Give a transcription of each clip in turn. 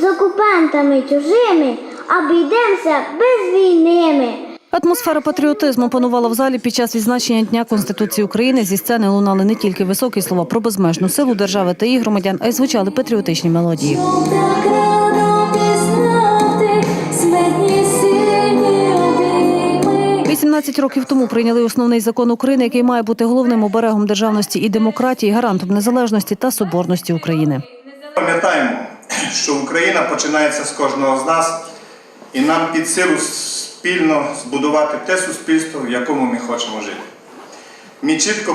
З окупантами чужими обійдемося без війними. Атмосфера патріотизму панувала в залі під час відзначення Дня Конституції України. Зі сцени лунали не тільки високі слова про безмежну силу держави та її громадян, а й звучали патріотичні мелодії. 18 років тому прийняли основний закон України, який має бути головним оберегом державності і демократії, гарантом незалежності та соборності України. Пам'ятаємо, що Україна починається з кожного з нас, і нам під силу спільно збудувати те суспільство, в якому ми хочемо жити. Ми чітко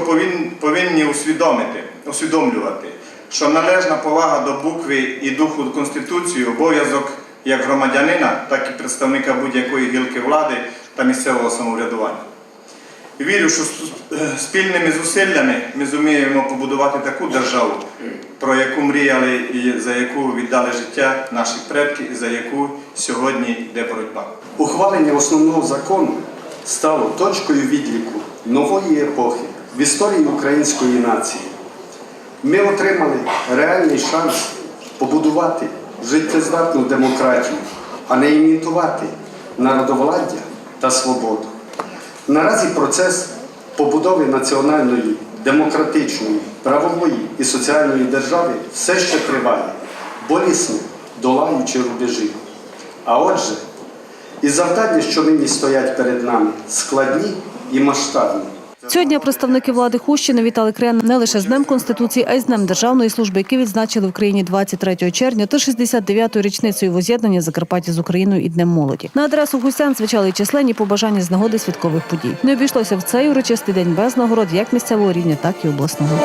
повинні усвідомити, усвідомлювати, що належна повага до букви і духу Конституції обов'язок як громадянина, так і представника будь-якої гілки влади та місцевого самоврядування. Вірю, що е, спільними зусиллями ми зуміємо побудувати таку державу, про яку мріяли і за яку віддали життя наші предки, і за яку сьогодні йде боротьба. Ухвалення основного закону стало точкою відліку нової епохи в історії української нації. Ми отримали реальний шанс побудувати життєздатну демократію, а не імітувати народовладдя та свободу. Наразі процес побудови національної, демократичної, правової і соціальної держави все ще триває, болісно долаючи рубежі. А отже, і завдання, що нині стоять перед нами, складні і масштабні. Цього дня представники влади Хущини вітали краян не лише з Днем Конституції, а й з Днем Державної служби, які відзначили в країні 23 червня та 69-ю річницею воз'єднання Закарпаття з Україною і Днем молоді. На адресу гусян звучали численні побажання з нагоди святкових подій. Не обійшлося в цей урочистий день без нагород як місцевого рівня, так і обласного.